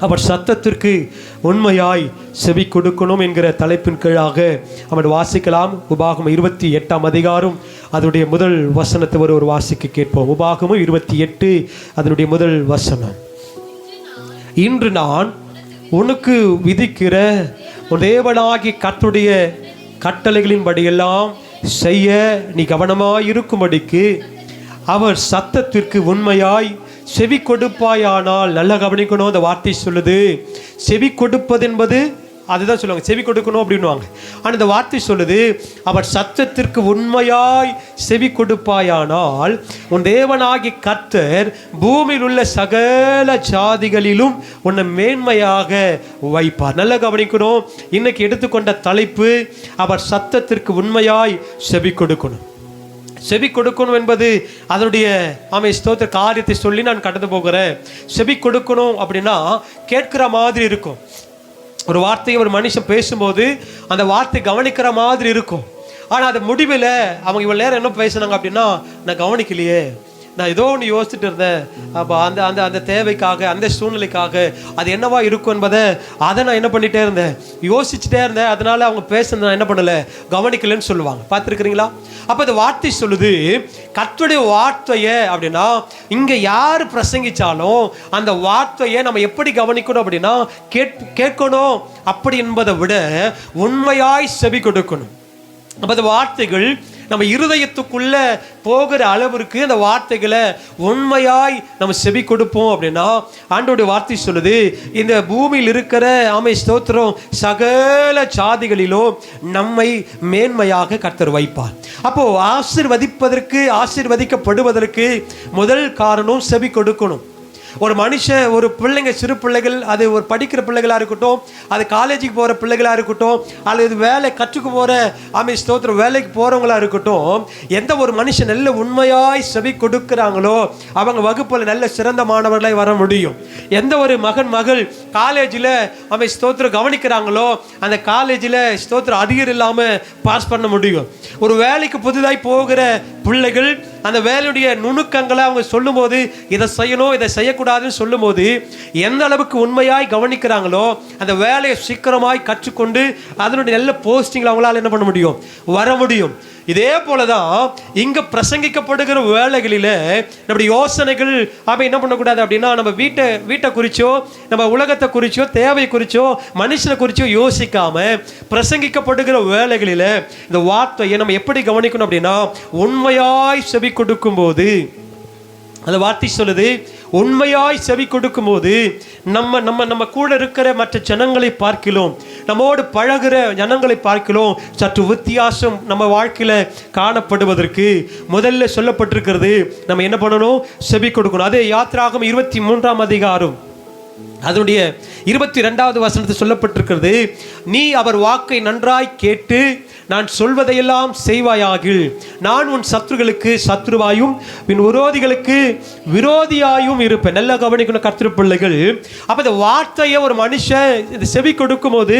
அவர் சத்தத்திற்கு உண்மையாய் செவி கொடுக்கணும் என்கிற தலைப்பின் கீழாக அவன் வாசிக்கலாம். உபாகம் இருபத்தி எட்டாம் அதிகாரம். அதனுடைய முதல் வசனத்தை ஒரு ஒரு வாசிக்க கேட்போம். உபாகமும் இருபத்தி எட்டு அதனுடைய முதல் வசனம். இன்று நான் உனக்கு விதிக்கிற உன் தேவனாகி கத்துடைய கட்டளைகளின்படியெல்லாம் செய்ய நீ கவனமாய் இருக்கும்படிக்கு அவர் சத்தத்திற்கு உண்மையாய் செவி கொடுப்பாயானால் நல்லா கவனிக்கணும் அந்த வார்த்தை சொல்லுது. செவி கொடுப்பது என்பது அதுதான் சொல்லுவாங்க. செவி கொடுக்கணும் அப்படின்னுவாங்க. ஆனால் இந்த வார்த்தை சொல்லுது அவர் சத்தத்திற்கு உண்மையாய் செவி கொடுப்பாயானால் உன் தேவனாகி கத்தர் பூமியில் உள்ள சகல ஜாதிகளிலும் உன்னை மேன்மையாக வைப்பார். நல்லா கவனிக்கணும். இன்னைக்கு எடுத்துக்கொண்ட தலைப்பு அவர் சத்தத்திற்கு உண்மையாய் செவி கொடுக்கணும். செவி கொடுக்கணும் என்பது அதனுடைய ஆமை ஸ்தோத்திர காரியத்தை சொல்லி நான் கடந்து போகிறேன். செவி கொடுக்கணும் அப்படின்னா கேட்கிற மாதிரி இருக்கும். ஒரு வார்த்தையை ஒரு மனுஷன் பேசும்போது அந்த வார்த்தை கவனிக்கிற மாதிரி இருக்கும். ஆனால் அது முடிவில் அவங்க இவ்வளோ நேரம் என்ன பேசுனாங்க அப்படின்னா நான் கவனிக்கலையே. நான் ஏதோ ஒன்று யோசிச்சுட்டு இருந்தேன். அப்போ அந்த அந்த அந்த தேவைக்காக அந்த சூழ்நிலைக்காக அது என்னவா இருக்கும் என்பதை அதை நான் என்ன பண்ணிட்டே இருந்தேன். யோசிச்சுட்டே இருந்தேன். அதனால அவங்க பேசுனது நான் என்ன பண்ணலை? கவனிக்கலைன்னு சொல்லுவாங்க. பார்த்துருக்குறீங்களா? அப்போ இந்த வார்த்தை சொல்லுது கத்துடைய வார்த்தையை அப்படின்னா இங்கே யார் பிரசங்கிச்சாலும் அந்த வார்த்தையை நம்ம எப்படி கவனிக்கணும் அப்படின்னா கேட் கேட்கணும். அப்படி என்பதை விட உண்மையாய் செவி கொடுக்கணும். அப்போ அந்த வார்த்தைகள் நம்ம இருதயத்துக்குள்ள போகிற அளவிற்கு அந்த வார்த்தைகளை உண்மையாய் நம்ம செவி கொடுப்போம் அப்படின்னா ஆண்டோடைய வார்த்தை சொல்லுது இந்த பூமியில் இருக்கிற ஆமை ஸ்தோத்திரம் சகல சாதிகளிலும் நம்மை மேன்மையாக கர்த்தர் வைப்பார். அப்போ ஆசிர்வதிப்பதற்கு ஆசிர்வதிக்கப்படுவதற்கு முதல் காரணம் செவி கொடுக்கணும். ஒரு மனுஷன் ஒரு பிள்ளைங்க சிறு பிள்ளைகள் அது ஒரு படிக்கிற பிள்ளைகளாக இருக்கட்டும் அது காலேஜுக்கு போகிற பிள்ளைகளாக இருக்கட்டும் அல்லது வேலை கற்றுக்க போகிற ஆமை ஸ்தோத்திரம் வேலைக்கு போகிறவங்களா இருக்கட்டும் எந்த ஒரு மனுஷன் நல்ல உண்மையாய் செவி கொடுக்குறாங்களோ அவங்க வகுப்பில் நல்ல சிறந்த மாணவர்களாய் வர முடியும். எந்த ஒரு மகன் மகள் காலேஜில் அவை ஸ்தோத்திரம் கவனிக்கிறாங்களோ அந்த காலேஜில் ஸ்தோத்திரம் அதிகர் இல்லாமல் பாஸ் பண்ண முடியும். ஒரு வேலைக்கு புதிதாய் போகிற பிள்ளைகள் அந்த வேலையுடைய நுணுக்கங்களை அவங்க சொல்லும்போது இதை செய்யணும் இதை செய்ய செய்யக்கூடாதுன்னு சொல்லும்போது எந்த அளவுக்கு உண்மையாய் கவனிக்கிறாங்களோ அந்த வேலையை சீக்கிரமாய் கற்றுக்கொண்டு அதனுடைய நல்ல போஸ்டிங்கில் அவங்களால என்ன பண்ண முடியும்? வர முடியும். இதே போல தான் இங்கே பிரசங்கிக்கப்படுகிற வேலைகளில் நம்முடைய யோசனைகள் அப்போ என்ன பண்ணக்கூடாது அப்படின்னா நம்ம வீட்டை வீட்டை குறிச்சோ நம்ம உலகத்தை குறிச்சோ தேவை குறிச்சோ மனுஷனை குறிச்சோ யோசிக்காம பிரசங்கிக்கப்படுகிற வேலைகளில் இந்த வார்த்தையை நம்ம எப்படி கவனிக்கணும் அப்படின்னா உண்மையாய் செவி கொடுக்கும்போது அந்த வார்த்தை சொல்லுது உண்மையாய் செவி கொடுக்கும்போது நம்ம நம்ம நம்ம கூட இருக்கிற மற்ற ஜனங்களை பார்க்கிறோம். நம்மோடு பழகுற ஜனங்களை பார்க்கிறோம். சற்று வித்தியாசம் நம்ம வாழ்க்கையில் காணப்படுவதற்கு முதல்ல சொல்லப்பட்டிருக்கிறது நம்ம என்ன பண்ணணும்? செவி கொடுக்கணும். அதே யாத்திராகும் இருபத்தி மூன்றாம் அதிகாரம். அதனுடைய இருபத்தி ரெண்டாவது வசனத்தில் சொல்லப்பட்டிருக்கிறது நீ அவர் வாக்கை நன்றாய் கேட்டு நான் சொல்வதையெல்லாம் செய்வாயாகில். நான் உன் சத்துருகளுக்கு சத்ருவாயும் பின் விரோதிகளுக்கு விரோதியாயும் இருப்பேன். நல்லா கவனிக்கணும் கர்த்தர் பிள்ளைகள். அப்போ இந்த வார்த்தையை ஒரு மனுஷன் இந்த செவி கொடுக்கும் போது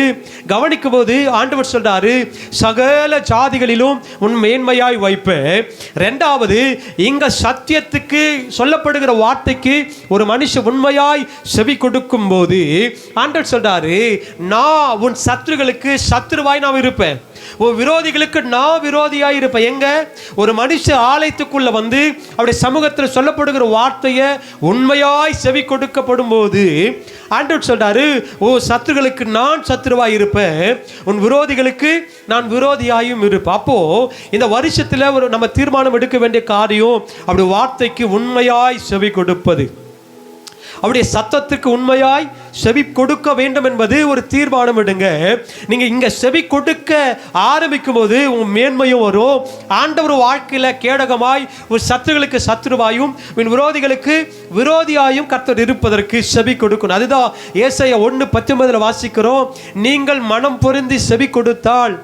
கவனிக்கும் போது ஆண்டவர் சொல்றாரு சகல ஜாதிகளிலும் உன் மேன்மையாய் வைப்பேன். ரெண்டாவது இங்க சத்தியத்துக்கு சொல்லப்படுகிற வார்த்தைக்கு ஒரு மனுஷன் உண்மையாய் செவி கொடுக்கும் போது ஆண்டவர் சொல்றாரு நான் உன் சத்துருகளுக்கு சத்துருவாய் நான் இருப்பேன். உன் விரோதிகளுக்கு நான் விரோதியாக இருப்பேன். எங்க? ஒரு மனுஷ ஆலயத்துக்குள்ள வந்து அவருடைய சமூகத்தில் சொல்லப்படுகிற வார்த்தையை உண்மையாய் செவி கொடுக்கப்படும் போது ஆண்டவர் சொல்றாரு ஓ சத்துருகளுக்கு நான் சத்துருவாய் இருப்பேன். உன் விரோதிகளுக்கு நான் விரோதியாயும் இருப்பேன். அப்போ இந்த வருஷத்தில் ஒரு நம்ம தீர்மானம் எடுக்க வேண்டிய காரியம் அப்படி வார்த்தைக்கு உண்மையாய் செவி கொடுப்பது. அவருடைய சத்தத்துக்கு உண்மையாய் செவி கொடுக்க வேண்டும் என்பது ஒரு தீர்மானம் எடுங்க. நீங்க இங்க செவி கொடுக்க ஆரம்பிக்கும் போது உங்க மேன்மையும் வரும். ஆண்டவர் வாழ்க்கையில கேடகமாய் ஒரு சத்துருகளுக்கு சத்துருவாயும் உன் விரோதிகளுக்கு விரோதியாயும் கர்த்தர் இருப்பதற்கு செவி கொடுக்கணும். அதுதான் ஏசைய ஒன்று பத்தொன்பதுல வாசிக்கிறோம். நீங்கள் மனம் பொருந்தி செவி கொடுத்தால்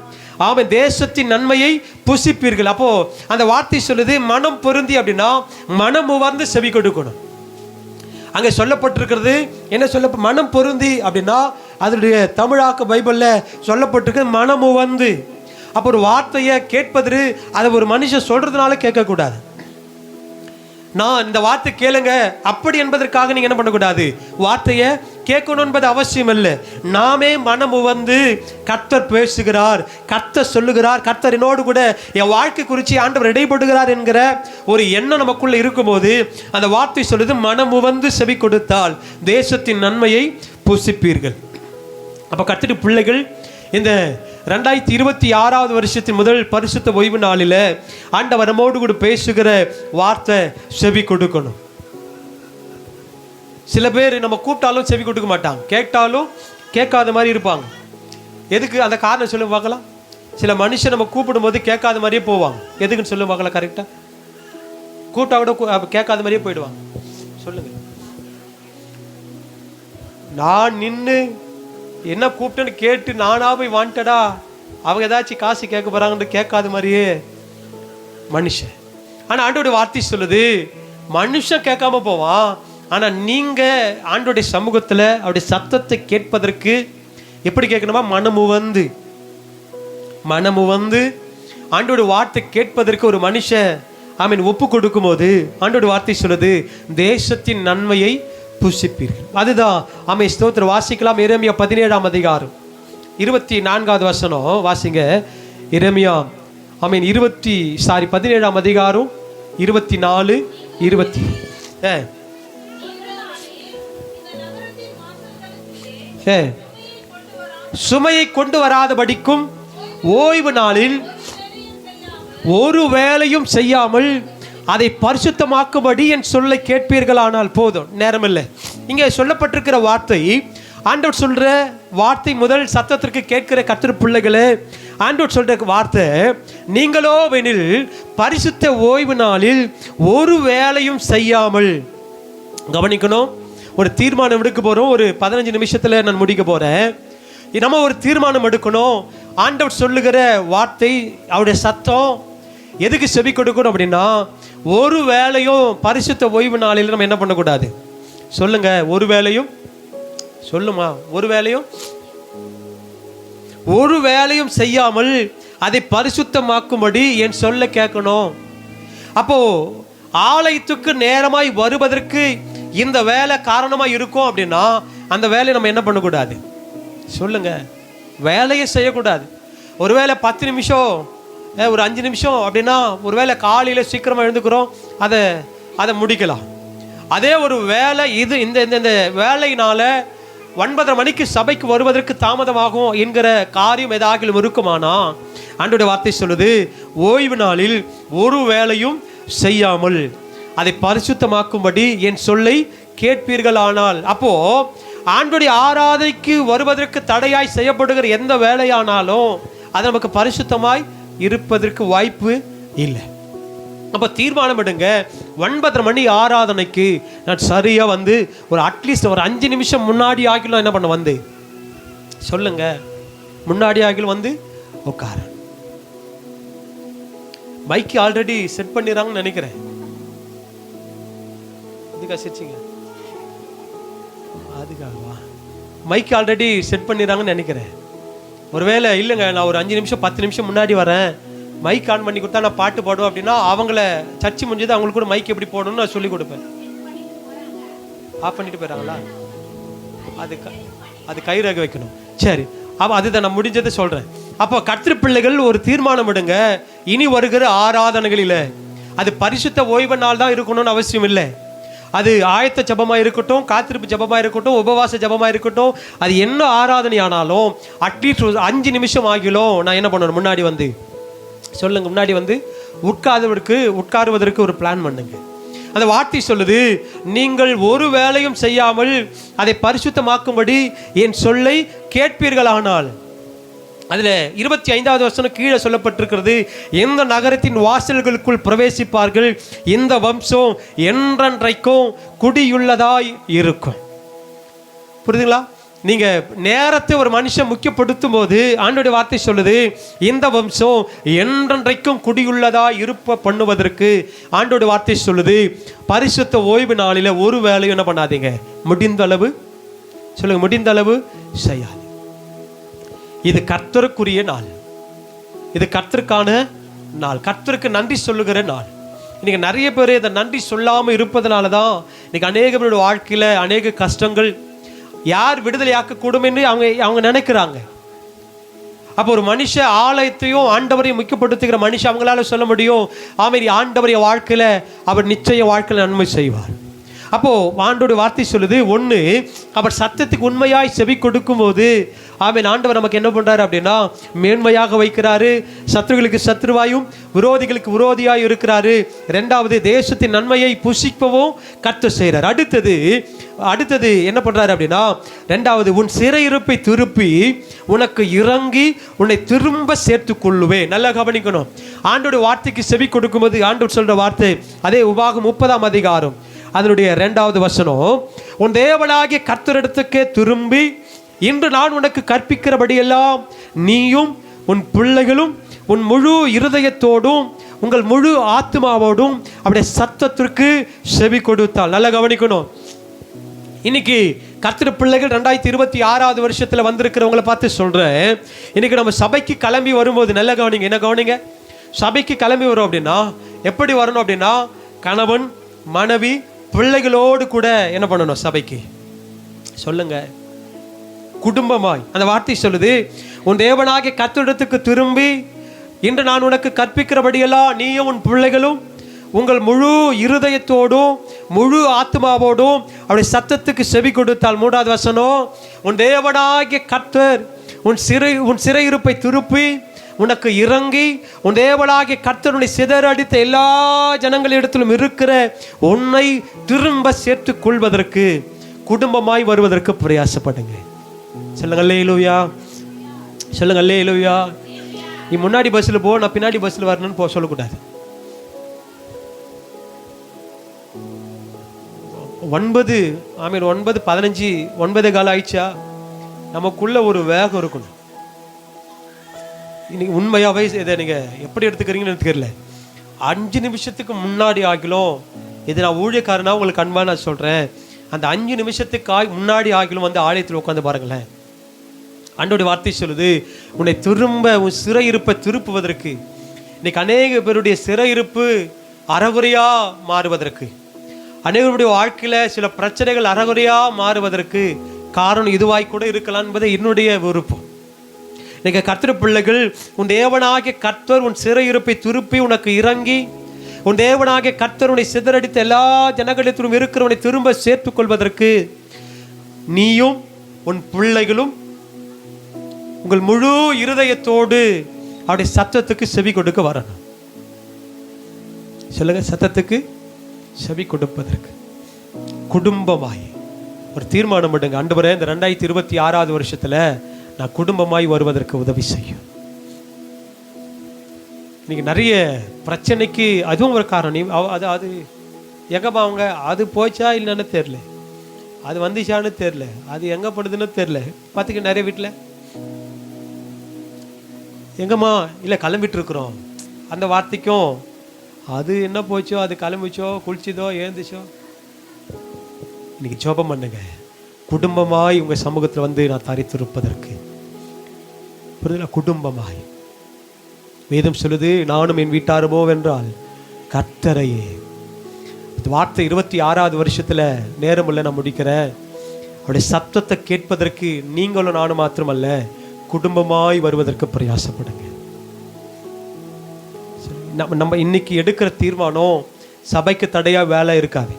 ஆமாம் தேசத்தின் நன்மையை புசிப்பீர்கள். அப்போ அந்த வார்த்தை சொல்லுது மனம் பொருந்தி அப்படின்னா மனம் உவர்ந்து செவி கொடுக்கணும். அங்கே சொல்லப்பட்டிருக்கிறது. என்ன சொல்ல மனம் பொருந்தி அப்படின்னா அதனுடைய தமிழாக்க பைபிளில் சொல்லப்பட்டிருக்கு மனம் உவந்து அப்போ ஒரு வார்த்தையை கேட்பது அதை ஒரு மனுஷன் சொல்கிறதுனால கேட்கக்கூடாது. நான் இந்த வார்த்தை கேளுங்க அப்படி என்பதற்காக நீங்கள் என்ன பண்ணக்கூடாது? வார்த்தையை கேட்கணும் என்பது அவசியம் இல்லை நாமே மனம் வந்து கர்த்தர் பேசுகிறார் கர்த்தர் சொல்லுகிறார் கர்த்தர் என்னோடு கூட என் வாழ்க்கை குறித்து ஆண்டவர் இடைப்படுகிறார் என்கிற ஒரு எண்ணம் நமக்குள்ளே இருக்கும்போது அந்த வார்த்தை சொல்லுது மனம் வந்து செவி கொடுத்தால் தேசத்தின் நன்மையை புசிப்பீர்கள். அப்போ கத்துட்டு பிள்ளைகள் இந்த ரெண்டாயிரத்தி இருபத்தி ஆறாவது வருஷத்தின் முதல் பரிசுத்த ஓய்வு நாளில் ஆண்டவர் நம்மோடு கூட பேசுகிற வார்த்தை செவி கொடுக்கணும். சில பேர் நம்ம கூப்பிட்டாலும் செவி கொடுக்க மாட்டாங்க. கேட்டாலும் கேட்காத மாதிரி இருப்பாங்க. எதுக்கு அந்த காரணம் சொல்லுங்க பார்க்கலாம். சில மனுஷன் நம்ம கூப்பிடும்போது கேட்காத மாதிரியே போவாங்க. எதுக்குன்னு சொல்லுங்க பார்க்கலாம் கரெக்டாக கூப்பிட்டா கூட கேட்காத மாதிரியே போயிடுவாங்க. சொல்லுங்க. நான் நின்று என்ன கூப்பிட்டேன்னு கேட்டு நானா போய் வாண்டடா அவங்க ஏதாச்சும் காசு கேட்க போறாங்கன்னு கேட்காத மாதிரியே மனுஷன். ஆனா ஆண்டோட வார்த்தை சொல்லுது மனுஷன் கேட்காம போவான். ஆனால் நீங்கள் ஆண்டோடைய சமூகத்தில் அவருடைய சத்தத்தை கேட்பதற்கு எப்படி கேட்கணுமா? மனமு வந்து மனமு வந்து ஆண்டோடைய வார்த்தை கேட்பதற்கு ஒரு மனுஷன் மீன் ஒப்பு கொடுக்கும்போது ஆண்டோட வார்த்தை சொல்லுது தேசத்தின் நன்மையை புசிப்பீர்கள். அதுதான் ஆமை ஸ்தோத்திர வாசிக்கலாம். இரமியா பதினேழாம் அதிகாரம். இருபத்தி நான்காவது வசனம் வாசிங்க. இரமியா ஆமீன் இருபத்தி சாரி பதினேழாம் அதிகாரம் இருபத்தி நாலு இருபத்தி சுமையை கொண்டு வராதபடிக்கும் ஓய்வு நாளில் ஒரு வேலையும் செய்யாமல் அதை பரிசுத்தமாக்கும்படி என் சொல்லை கேட்பீர்களானால் போதும். நேரமில்லை. இங்கே சொல்லப்பட்டிருக்கிற வார்த்தை ஆண்டவர் சொல்கிற வார்த்தை முதல் சத்தத்திற்கு கேட்கிற கத்திர பிள்ளைகளே ஆண்டவர் சொல்கிற வார்த்தை நீங்களோ வெனில் பரிசுத்த ஓய்வு நாளில் ஒரு வேலையும் செய்யாமல் கவனிக்கணும். ஒரு தீர்மானம் எடுக்க போகிறோம் ஒரு பதினஞ்சு நிமிஷத்தில் நான் முடிக்க போகிறேன் நம்ம ஒரு தீர்மானம் எடுக்கணும். ஆண்டவர் சொல்லுகிற வார்த்தை அவருடைய சத்தம் எதுக்கு செவி கொடுக்கணும் அப்படின்னா ஒரு வேலையும் பரிசுத்த ஓய்வு நாளில் நம்ம என்ன பண்ணக்கூடாது? சொல்லுங்க ஒரு வேலையும் சொல்லுமா ஒரு வேலையும் ஒரு வேலையும் செய்யாமல் அதை பரிசுத்தமாக்கும்படி என் சொல்ல கேட்கணும். அப்போ ஆலயத்துக்கு நேரமாய் வருவதற்கு இந்த வேலை காரணமாக இருக்கும் அப்படின்னா அந்த வேலையை நம்ம என்ன பண்ணக்கூடாது? சொல்லுங்க. வேலையை செய்யக்கூடாது. ஒருவேளை பத்து நிமிஷம் ஒரு அஞ்சு நிமிஷம் அப்படின்னா ஒருவேளை காலையில் சீக்கிரமாக எழுந்துக்கிறோம் அதை அதை முடிக்கலாம். அதே ஒரு வேலை இது இந்த இந்த இந்த வேலையினால் ஒன்பதரை மணிக்கு சபைக்கு வருவதற்கு தாமதமாகும் என்கிற காரியம் ஏதாகிலும் இருக்குமானா? அன்றைய வார்த்தை சொல்லுது ஓய்வு நாளில் ஒரு வேலையும் செய்யாமல் அதை பரிசுத்தமாக்கும்படி என் சொல்லை கேட்பீர்கள் ஆனால் அப்போ ஆண்டுடைய ஆராதனைக்கு வருவதற்கு தடையாய் செய்யப்படுகிற எந்த வேலையானாலும் அது நமக்கு பரிசுத்தமாய் இருப்பதற்கு வாய்ப்பு இல்லை. அப்போ தீர்மானம் எடுங்க. ஒன்பதரை மணி ஆராதனைக்கு நான் சரியாக வந்து ஒரு அட்லீஸ்ட் ஒரு அஞ்சு நிமிஷம் முன்னாடி ஆகிலும் என்ன பண்ண வந்து? சொல்லுங்க. முன்னாடி ஆகிலும் வந்து உட்கார. மைக்கு ஆல்ரெடி செட் பண்ணிடுறாங்கன்னு நினைக்கிறேன். எதுக்காக சிரிச்சிங்க அதுக்காகவா மைக் ஆல்ரெடி செட் பண்ணிடுறாங்கன்னு நினைக்கிறேன். ஒருவேளை இல்லைங்க நான் ஒரு அஞ்சு நிமிஷம் பத்து நிமிஷம் முன்னாடி வரேன். மைக் ஆன் பண்ணி கொடுத்தா நான் பாட்டு பாடுவேன் அப்படின்னா அவங்கள சர்ச்சு முடிஞ்சது அவங்களுக்கு கூட மைக் எப்படி போடணும்னு நான் சொல்லி கொடுப்பேன். ஆஃப் பண்ணிட்டு போயிடறாங்களா அது க- அது கயிறாக வைக்கணும். சரி அப்போ அதுதான் நான் முடிஞ்சதை சொல்கிறேன் அப்போ கத்திரி பிள்ளைகள் ஒரு தீர்மானம் விடுங்க இனி வருகிற ஆராதனைகளில் அது பரிசுத்த ஓய்வு நாள் தான் இருக்கணும்னு அவசியம் இல்லை. அது ஆயத்த ஜபமாக இருக்கட்டும் காத்திருப்பு ஜபமாக இருக்கட்டும் உபவாச ஜபமாக இருக்கட்டும் அது என்ன ஆராதனை ஆனாலும் அட்லீஸ்ட் ஒரு அஞ்சு நிமிஷம் ஆகிலும் நான் என்ன பண்ணணும்? முன்னாடி வந்து சொல்லுங்க முன்னாடி வந்து உட்காருவதற்கு உட்காருவதற்கு ஒரு பிளான் பண்ணுங்க. அந்த வார்த்தை சொல்லுது நீங்கள் ஒரு வேலையும் செய்யாமல் அதை பரிசுத்தமாக்கும்படி என் சொல்லை கேட்பீர்களானால் அதில் இருபத்தி ஐந்தாவது வசனம் கீழே சொல்லப்பட்டிருக்கிறது எந்த நகரத்தின் வாசல்களுக்குள் பிரவேசிப்பார்கள் இந்த வம்சம் என்றென்றைக்கும் குடியுள்ளதாய் இருக்கும். புரியுதுங்களா? நீங்கள் நேரத்தை ஒரு மனுஷன் முக்கியப்படுத்தும் போது ஆண்டோடைய வார்த்தை சொல்லுது இந்த வம்சம் என்றென்றைக்கும் குடியுள்ளதாக இருப்ப பண்ணுவதற்கு ஆண்டோட வார்த்தை சொல்லுது பரிசுத்த ஓய்வு நாளில் ஒரு வேலையும் என்ன பண்ணாதீங்க முடிந்த அளவு சொல்லுங்கள் முடிந்த அளவு செய்யாது இது கர்த்தருக்குரிய நாள். இது கர்த்தருக்கான நாள். கர்த்தருக்கு நன்றி சொல்லுகிற நாள். இன்னைக்கு நிறைய பேர் இதை நன்றி சொல்லாமல் இருப்பதனால தான் இன்னைக்கு அநேக பேரோட வாழ்க்கையில் அநேக கஷ்டங்கள் யார் விடுதலையாக்க கூடும்னு என்று அவங்க அவங்க நினைக்கிறாங்க. அப்போ ஒரு மனுஷ ஆலயத்தையும் ஆண்டவரையும் முக்கியப்படுத்துகிற மனுஷன் அவங்களால சொல்ல முடியும். ஆமாரி ஆண்டவரைய வாழ்க்கையில் அவர் நிச்சய வாழ்க்கையில் நன்மை செய்வார். அப்போது ஆண்டோட வார்த்தை சொல்லுது ஒன்று அவர் சத்தத்துக்கு உண்மையாய் செவி கொடுக்கும்போது ஆமீன் ஆண்டவர் நமக்கு என்ன பண்ணுறாரு அப்படின்னா மேன்மையாக வைக்கிறாரு சத்துருகளுக்கு சத்ருவாயும் விரோதிகளுக்கு விரோதியாய் இருக்கிறாரு. ரெண்டாவது தேசத்தின் நன்மையை புசிக்கவும் கற்று செய்கிறார் அடுத்தது அடுத்தது என்ன பண்ணுறாரு அப்படின்னா ரெண்டாவது உன் சிறையிருப்பை திருப்பி உனக்கு இறங்கி உன்னை திரும்ப சேர்த்து கொள்ளுவேன். நல்லா கவனிக்கணும். ஆண்டோட வார்த்தைக்கு செவி கொடுக்கும்போது ஆண்டோர் சொல்கிற வார்த்தை அதே உபாகம் முப்பதாம் அதிகாரம். அதனுடைய ரெண்டாவது வசனம் உன் தேவனாகிய கர்த்தரிடத்துக்கே திரும்பி இன்று நான் உனக்கு கற்பிக்கிறபடியெல்லாம் நீயும் உன் பிள்ளைகளும் உன் முழு இருதயத்தோடும் உங்கள் முழு ஆத்மாவோடும் அப்படியே சத்தத்திற்கு செவி கொடுத்தால் நல்லா கவனிக்கணும். இன்னைக்கு கர்த்தர் பிள்ளைகள் ரெண்டாயிரத்தி இருபத்தி ஆறாவது வருஷத்தில் வந்திருக்கிறவங்கள பார்த்து சொல்கிறேன் இன்னைக்கு நம்ம சபைக்கு கிளம்பி வரும்போது நல்ல கவனிங்க. என்ன கவனிங்க? சபைக்கு கிளம்பி வரும் அப்படின்னா எப்படி வரணும் அப்படின்னா கணவன் மனைவி பிள்ளைகளோடு கூட என்ன பண்ணணும் சபைக்கு? சொல்லுங்க. குடும்பமாய். அந்த வார்த்தை சொல்லுது உன் தேவனாகிய கத்திடத்துக்கு திரும்பி இன்று நான் உனக்கு கற்பிக்கிறபடியெல்லாம் நீயும் உன் பிள்ளைகளும் உங்கள் முழு இருதயத்தோடும் முழு ஆத்மாவோடும் அவருடைய சத்தத்துக்கு செவி கொடுத்தால் மூன்றாவது வசனம் உன் தேவனாகிய கத்தர் உன் சிறை உன் சிறையிருப்பை திருப்பி உனக்கு இறங்கி உன் தேவனாகிய கர்த்தருடைய சிதறடித்த எல்லா ஜனங்களிடத்திலும் இருக்கிற உன்னை திரும்ப சேர்த்து கொள்வதற்கு குடும்பமாய் வருவதற்கு பிரயாசப்படுங்க. சொல்லுங்க அல்லேலூயா. சொல்லுங்க அல்லேலூயா. நீ முன்னாடி பஸ்ஸில் போ நான் பின்னாடி பஸ்ஸில் வரணும்னு போ சொல்லக்கூடாது. ஒன்பது ஆமீன் ஒன்பது பதினஞ்சு ஒன்பது காலம் ஆயிடுச்சா? நமக்குள்ள ஒரு வேகம் இருக்கணும். இன்னைக்கு உண்மையாகவே இதை நீங்கள் எப்படி எடுத்துக்கிறீங்கன்னு எனக்கு தெரியல. அஞ்சு நிமிஷத்துக்கு முன்னாடி ஆகிலும் இது நான் ஊழியக்காரனா உங்களுக்கு அன்பாக நான் சொல்கிறேன் அந்த அஞ்சு நிமிஷத்துக்கு ஆகி முன்னாடி ஆகிலும் வந்து ஆலயத்தில் உட்காந்து பாருங்களேன். அன்றோடைய வார்த்தை சொல்லுது உன்னை திரும்ப உன் சிறையிருப்பை திருப்புவதற்கு இன்னைக்கு அநேக பேருடைய சிறையிருப்பு அறகுறையாக மாறுவதற்கு அநேகருடைய வாழ்க்கையில் சில பிரச்சனைகள் அறகுறையாக மாறுவதற்கு காரணம் இதுவாய் கூட இருக்கலாம் என்பது என்னுடைய விருப்பம். இன்னைக்கு கர்த்தர் பிள்ளைகள் உன் தேவனாகிய கர்த்தர் உன் சிறையிருப்பை திருப்பி உனக்கு இறங்கி உன் தேவனாகிய கர்த்தர் உன்னை சிதறடித்த எல்லா ஜனங்களிடத்திலும் இருக்கிறவனை திரும்ப சேர்த்துக் கொள்வதற்கு நீயும் உன் பிள்ளைகளும் உங்கள் முழு இருதயத்தோடு அவருடைய சத்தத்துக்கு செவி கொடுக்க வரணும். சொல்லுங்க சத்தத்துக்கு செவி கொடுப்பதற்கு. குடும்பமாய். ஒரு தீர்மானம் பண்ணுங்க ஆண்டவரே இந்த ரெண்டாயிரத்தி இருபத்தி ஆறாவது வருஷத்துல நான் குடும்பமாய் வருவதற்கு உதவி செய்யும். இன்றைக்கி நிறைய பிரச்சனைக்கு அதுவும் ஒரு காரணம். நீ அது அது எங்கம்மா அவங்க? அது போச்சா இல்லைன்னு தெரில அது வந்துச்சான்னு தெரில அது எங்கே படுதுன்னு தெரில பார்த்துக்க நிறைய வீட்டில் எங்கம்மா? இல்லை கிளம்பிட்டு இருக்கிறோம் அந்த வார்த்தைக்கும் அது என்ன போச்சோ அது கிளம்பிச்சோ குளிச்சதோ ஏந்துச்சோ இன்னைக்கு ஜோபம் பண்ணுங்க. குடும்பமாய் உங்கள் சமூகத்தில் வந்து நான் தரித்திருப்பதற்கு புரியுதுல குடும்பமாய். வேதம் சொல்லுது நானும் என் வீட்டாருமோ வென்றால் கர்த்தரையே. இந்த வார்த்தை இருபத்தி ஆறாவது வருஷத்துல நேரம் இல்லை நான் முடிக்கிறேன். அவருடைய சத்தத்தை கேட்பதற்கு நீங்களும் நானும் மாத்திரமல்ல குடும்பமாய் வருவதற்கு பிரயாசப்படுங்க. நம்ம நம்ம இன்னைக்கு எடுக்கிற தீர்மானம் சபைக்கு தடையா வேலை இருக்காது.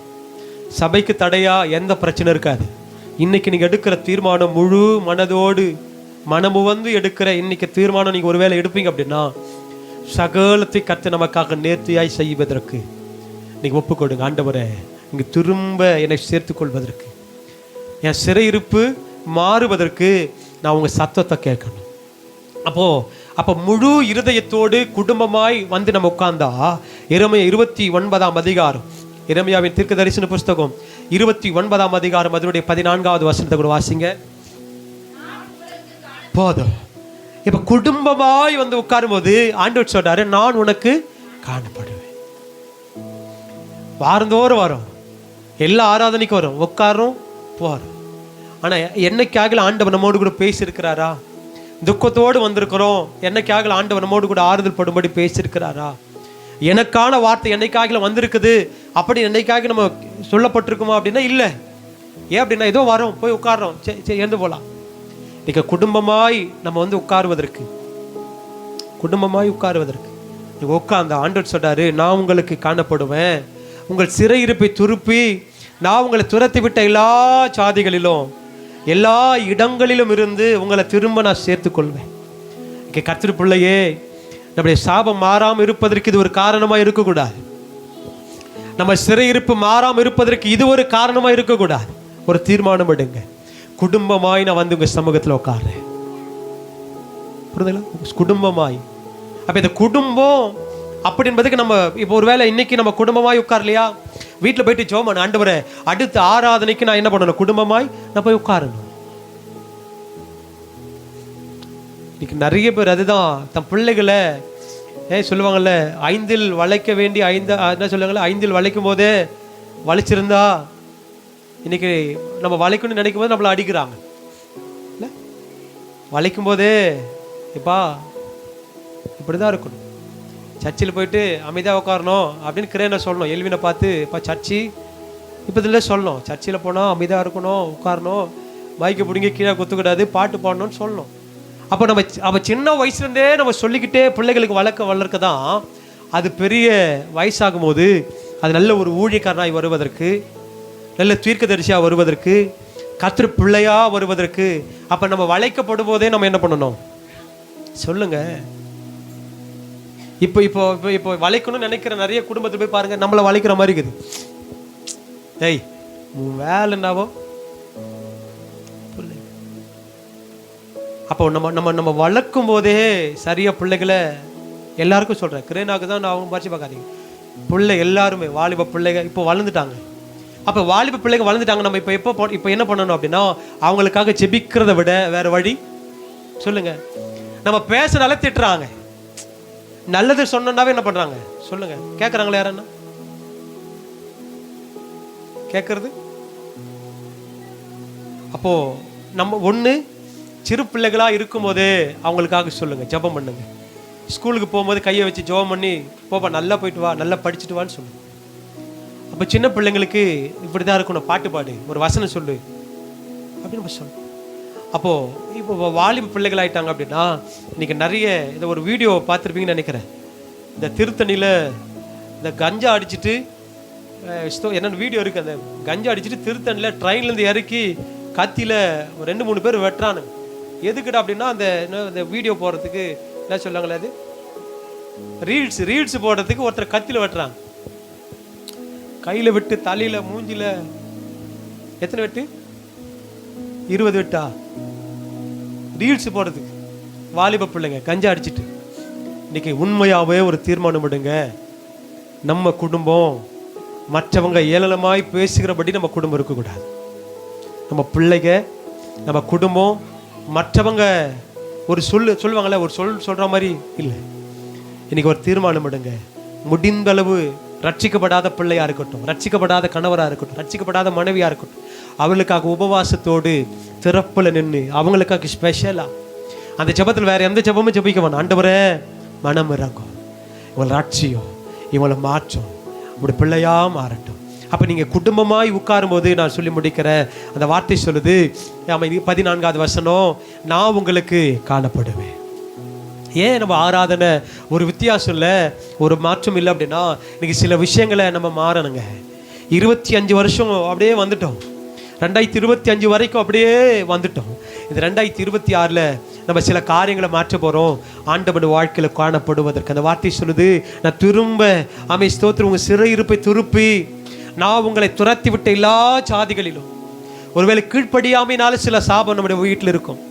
சபைக்கு தடையா எந்த பிரச்சனை இருக்காது. இன்னைக்கு நீங்க எடுக்கிற தீர்மானம் முழு மனதோடு மனமு வந்து எடுக்கிற இன்னைக்கு தீர்மானம் நீங்க ஒருவேளை எடுப்பீங்க அப்படின்னா சகலத்தை கத்து நமக்காக நேர்த்தியாய் செய்வதற்கு நீங்க ஒப்பு கொடுங்க ஆண்டவரே நீங்க திரும்ப என்னை சேர்த்து கொள்வதற்கு என் சிறையிருப்பு மாறுவதற்கு நான் உங்க சத்தத்தை கேட்கணும். அப்போ அப்போ முழு இருதயத்தோடு குடும்பமாய் வந்து நம்ம உட்கார்ந்தா இறமைய இருபத்தி ஒன்பதாம் அதிகாரம் இறமையாவின் தீர்க்க தரிசன புஸ்தகம் இருபத்தி ஒன்பதாம் அதிகாரம் அதனுடைய பதினான்காவது வசனத்தை கூட வாசிங்க. போதும். இப்போ குடும்பமாய் வந்து உட்காரும் போது ஆண்டவர் சொல்றாரு நான் உனக்கு காணப்படுவேன். வாரந்தோறும் வரும். எல்லா ஆராதனைக்கும் வரும். உட்காரும் போறோம் ஆனால் என்னைக்காகல ஆண்டவர் நம்மோடு கூட பேசியிருக்கிறாரா? துக்கத்தோடு வந்திருக்கிறோம். என்னைக்காகல ஆண்டவர் நம்மோடு கூட ஆறுதல் படும்படி பேசியிருக்கிறாரா? எனக்கான வார்த்தை என்னைக்காகல வந்திருக்குது? அப்படி என்னைக்காக நம்ம சொல்லப்பட்டிருக்குமா அப்படின்னா இல்லை. ஏன் அப்படின்னா ஏதோ வரோம். போய் உட்கார்றோம். சரி சரி எழுந்து போகலாம் இன்றைக்கி குடும்பமாய் நம்ம வந்து உட்காருவதற்கு. குடும்பமாய் உட்காருவதற்கு. நீங்க உட்காந்து ஆண்டவர் சொல்றாரு நான் உங்களுக்கு காணப்படுவேன். உங்கள் சிறையிருப்பை துருப்பி நான் உங்களை துரத்தி விட்ட எல்லா சாதிகளிலும் எல்லா இடங்களிலும் இருந்து உங்களை திரும்ப நான் சேர்த்துக்கொள்வேன். இங்கே கத்திரி பிள்ளையே நம்முடைய சாபம் மாறாமல் இருப்பதற்கு இது ஒரு காரணமாக இருக்கக்கூடாது. நம்ம சிறையிருப்பு மாறாமல் இருப்பதற்கு இது ஒரு காரணமாக இருக்கக்கூடாது. ஒரு தீர்மானம் எடுங்க. குடும்பமாய் நான் வந்து உங்கள் சமூகத்தில் உட்காடுறேன் புரியுதுங்களா குடும்பமாய். அப்போ இந்த குடும்பம் அப்படி என்பதுக்கு நம்ம இப்போ ஒருவேளை இன்னைக்கு நம்ம குடும்பமாய் உட்காரலையா? வீட்டில் போயிட்டு ஜோமன் ஆண்டவரே அடுத்த ஆராதனைக்கு நான் என்ன பண்ணணும்? குடும்பமாய் நான் போய் உட்காரணும். இன்னைக்கு நிறைய பேர் அதுதான். தன் பிள்ளைகளை ஏ சொல்லுவாங்கல்ல ஐந்தில் வளைக்க வேண்டி ஐந்து என்ன சொல்லுவாங்கல்ல ஐந்தில் வளைக்கும் போதே வளைச்சிருந்தா இன்னைக்கு நம்ம வளைக்கணும்னு நினைக்கும் போது நம்மளை அடிக்கிறாங்க. இல்லை? வளைக்கும் போதே எப்பா இப்படி தான் இருக்கணும். சர்ச்சில் போயிட்டு அமைதியாக உட்காரணும் அப்படின்னு கிரேனை சொல்லணும். எல்வினை பார்த்து இப்போ சர்ச்சி. இப்போ இதில் சொல்லணும். சர்ச்சில் போனால் அமைதியாக இருக்கணும் உட்காரணும். மைக்கை பிடுங்கி கீழே குத்துக்கூடாது பாட்டு பாடணும்னு சொல்லணும். அப்போ நம்ம சி- சின்ன வயசுலேருந்தே நம்ம சொல்லிக்கிட்டே பிள்ளைகளுக்கு வளர்க்க வளர்க்க தான் அது பெரிய வயசாகும் போது அது நல்ல ஒரு ஊழியக்காரனாய் வருவதற்கு நல்ல தீர்க்கதரிசியாக வருவதற்கு கத்திர பிள்ளையாக வருவதற்கு அப்போ நம்ம வளைக்கப்படும் போதே நம்ம என்ன பண்ணணும்? சொல்லுங்க. இப்போ இப்போ இப்போ இப்போ வளைக்கணும்னு நினைக்கிற நிறைய குடும்பத்தில் போய் பாருங்க நம்மளை வளைக்கிற மாதிரி இருக்குது. ஏய் உன் வேலை என்னவோ? அப்போ நம்ம நம்ம நம்ம வளர்க்கும் போதே சரியா பிள்ளைகளை எல்லாருக்கும் சொல்றேன். கிரேனாக்கு தான் நான் அவங்க பறிச்சு பார்க்காதீங்க. பிள்ளை எல்லாருமே வாலிப பிள்ளைங்க இப்போ வளர்ந்துட்டாங்க. அப்போ வாலிப பிள்ளைங்க வளர்ந்துட்டாங்க நம்ம இப்போ எப்போ இப்போ என்ன பண்ணணும் அப்படின்னா அவங்களுக்காக ஜெபிக்கிறத விட வேற வழி? சொல்லுங்க. நம்ம பேசுனாலே திட்டுறாங்க. நல்லது சொன்னாவே என்ன பண்றாங்க? சொல்லுங்க. கேட்குறாங்களா யாரன்னா கேட்கறது அப்போ நம்ம ஒண்ணு சிறு பிள்ளைகளா இருக்கும்போதே அவங்களுக்காக சொல்லுங்க. ஜெபம் பண்ணுங்க. ஸ்கூலுக்கு போகும்போது கையை வச்சு ஜெபம் பண்ணி போப்பா நல்லா போயிட்டு வா நல்லா படிச்சுட்டு வான்னு சொல்லுங்க. அப்போ சின்ன பிள்ளைங்களுக்கு இப்படி தான் இருக்கணும். பாட்டு பாடு. ஒரு வசனம் சொல்லு. அப்படின்னு நம்ம சொல்லணும் இப்போ வாலிப பிள்ளைகள் ஆயிட்டாங்க அப்படின்னா இன்னைக்கு நிறைய இந்த ஒரு வீடியோ பார்த்துருப்பீங்கன்னு நினைக்கிறேன். இந்த திருத்தணியில் இந்த கஞ்சா அடிச்சிட்டு என்னென்னு என்னென்ன வீடியோ இருக்குது அந்த கஞ்சா அடிச்சிட்டு திருத்தணியில் ட்ரெயின்லேருந்து இறக்கி கத்தியில் ஒரு ரெண்டு மூணு பேர் வெட்டுறானுங்க. எதுக்குடா அப்படின்னா அந்த என்ன அந்த வீடியோ போடுறதுக்கு என்ன சொல்லுவாங்களே அது? ரீல்ஸ் ரீல்ஸ் போடுறதுக்கு ஒருத்தர் கத்தியில் வெட்டுறாங்க. கையில் வெட்டு தலையில் மூஞ்சில. எத்தனை வெட்டு? இருபது வெட்டா? ரீல்ஸ் போடுறதுக்கு. வாலிப பிள்ளைங்க கஞ்சா அடிச்சிட்டு. இன்னைக்கு உண்மையாகவே ஒரு தீர்மானம் விடுங்க நம்ம குடும்பம் மற்றவங்க ஏளனமாய் பேசுகிறபடி நம்ம குடும்பம் இருக்கக்கூடாது. நம்ம பிள்ளைங்க நம்ம குடும்பம் மற்றவங்க ஒரு சொல் சொல்லுவாங்கல்ல ஒரு சொல் சொல்கிற மாதிரி இல்லை. இன்னைக்கு ஒரு தீர்மானம் எடுங்க. முடிந்தளவு ரட்சிக்கப்படாத பிள்ளையாக இருக்கட்டும் ரட்சிக்கப்படாத கணவராக இருக்கட்டும் ரட்சிக்கப்படாத மனைவியாக இருக்கட்டும் அவளுக்காக உபவாசத்தோடு திறப்பில் நின்று அவங்களுக்காக ஸ்பெஷலாக அந்த ஜெபத்தில் வேற எந்த ஜெபமும் ஜபிக்க வேணாம். ஆண்டவரே மனம் இறங்கும் இவளை ரட்சியும் இவளை மாற்றும். அப்படி பிள்ளையா மாறட்டும். அப்போ நீங்கள் குடும்பமாய் உட்காரும்போது நான் சொல்லி முடிக்கிறேன். அந்த வார்த்தை சொல்லுது ஆமாம் இது பதினான்காவது வசனம். நான் உங்களுக்கு காணப்படுவேன். ஏன் நம்ம ஆராதனை ஒரு வித்தியாசம் இல்லை? ஒரு மாற்றம் இல்லை அப்படின்னா இன்றைக்கி சில விஷயங்களை நம்ம மாறணுங்க. இருபத்தி அஞ்சு வருஷம் அப்படியே வந்துட்டோம். ரெண்டாயிரத்தி இருபத்தி அஞ்சு வரைக்கும் அப்படியே வந்துட்டோம். இது ரெண்டாயிரத்தி இருபத்தி ஆறில் நம்ம சில காரியங்களை மாற்ற போகிறோம் ஆண்டவன் வாழ்க்கையில் காணப்படுவதற்கு. அந்த வார்த்தை சொல்லுது நான் திரும்ப அமை ஸ்தோத்திரம் உங்கள் சிறையிருப்பை திருப்பி நான் உங்களை துரத்தி விட்ட எல்லா சாதிகளிலும் ஒருவேளை கீழ்ப்படியாமைனால சில சாபம் நம்முடைய வீட்டில் இருக்கும்.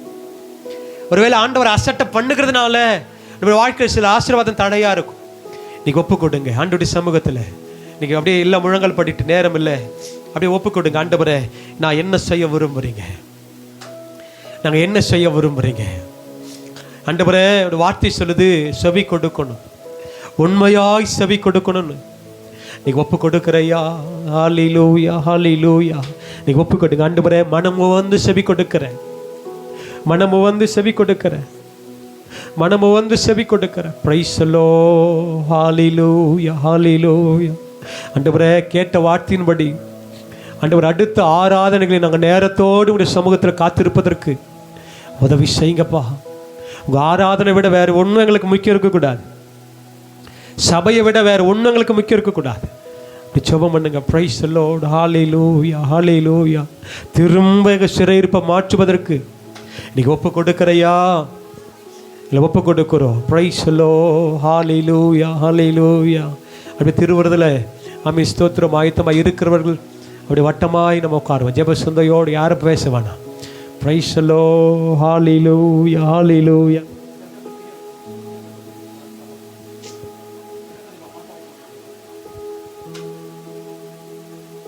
ஒருவேளை ஆண்டவர் அசட்டை பண்ணுகிறதுனால நம்ம வாழ்க்கையில் சில ஆசீர்வாதம் தடையா இருக்கும். நீங்க ஒப்பு கொடுங்க. ஆண்டுடைய சமூகத்துல. நீங்க அப்படியே இல்லை முழங்கல் படிட்டு நேரம் இல்லை. அப்படியே ஒப்பு கொடுங்க. ஆண்டவரை நான் என்ன செய்ய விரும்புறீங்க? நாங்க என்ன செய்ய விரும்புறீங்க? ஆண்டவரை ஒரு வார்த்தை சொல்லுது செவி கொடுக்கணும். உண்மையாய் செவி கொடுக்கணும்னு. நீ ஒப்பு கொடுக்கறையா ஹாலி லூயா ஹாலி லூயா நீ ஒப்பு கொடுங்க. ஆண்டவரே மனம் வந்து செவி கொடுக்கிறேன். மனமு வந்து செவி கொடுக்கிற. மனமு வந்து செவி கொடுக்கிற. பிரைசலோ ஹாலிலூயா ஹாலிலூயா அண்டவரே கேட்ட வார்த்தையின்படி அண்டவர் அடுத்த ஆராதனைகளை நாங்கள் நேரத்தோடு உடைய சமூகத்தில் காத்திருப்பதற்கு உதவி செய்யுங்கப்பா. உங்கள் ஆராதனை விட வேறு ஒன்றும் எங்களுக்கு முக்கியம் இருக்கக்கூடாது. சபையை விட வேறு ஒன்றும் எங்களுக்கு முக்கியம் இருக்கக்கூடாது. அப்படி ஜெபம் பண்ணுங்க. ப்ரைஸ் லோட் ஹாலே லூயா ஹாலே லூயா திரும்ப எங்கள் சிறையிருப்பை மாற்றுவதற்கு இன்னைக்கு ஒப்பு கொடுக்குறையா? இல்லை ஒப்பு கொடுக்குறோம். ப்ரைஸ் லோ ஹாலே லூயா ஹாலி லூயா அப்படி திருவுறதில் அம்மி ஸ்தோத்திரம் ஆயத்தமாக இருக்கிறவர்கள் அப்படி வட்டமாய் நம்ம உட்காருவோம். ஜெப சுந்தையோடு யாரும் பேச வேணாம். ப்ரைஸ் லோ ஹாலே லூயா ஹாலி லூயா